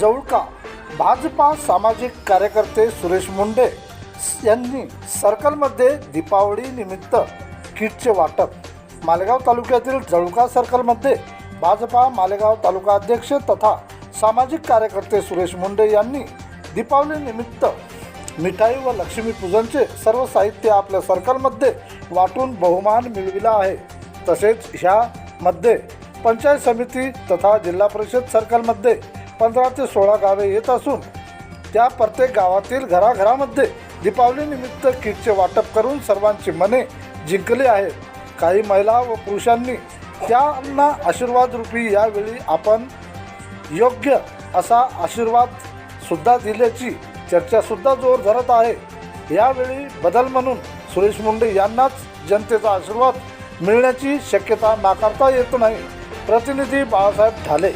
जवळका भाजपा सामाजिक कार्यकर्ते सुरेश मुंडे यांनी सर्कलमध्ये दीपावली निमित्त किटचे वाटप. मालेगाव तालुक्यातील जळुका सर्कलमध्ये भाजपा मालेगाव तालुका अध्यक्ष तथा सामाजिक कार्यकर्ते सुरेश मुंडे यांनी दीपावली निमित्त मिठाई व लक्ष्मीपूजनचे सर्व साहित्य आपल्या सर्कलमध्ये वाटून बहुमान मिळविला आहे. तसेच ह्यामध्ये पंचायत समिती तथा जिल्हा परिषद सर्कलमध्ये पंधरा ते सोळा गावे येत असून त्या प्रत्येक गावातील घराघरामध्ये दीपावली निमित्त किटचे वाटप करून सर्वांची मने जिंकली आहेत. काही महिला व पुरुषांनी त्यांना आशीर्वादरूपी यावेळी आपण योग्य असा आशीर्वाद सुद्धा दिल्याची चर्चासुद्धा जोर धरत आहे. यावेळी बदल म्हणून सुरेश मुंडे यांनाच जनतेचा आशीर्वाद मिळण्याची शक्यता नाकारता येत नाही. प्रतिनिधी बाळासाहेब ठाले.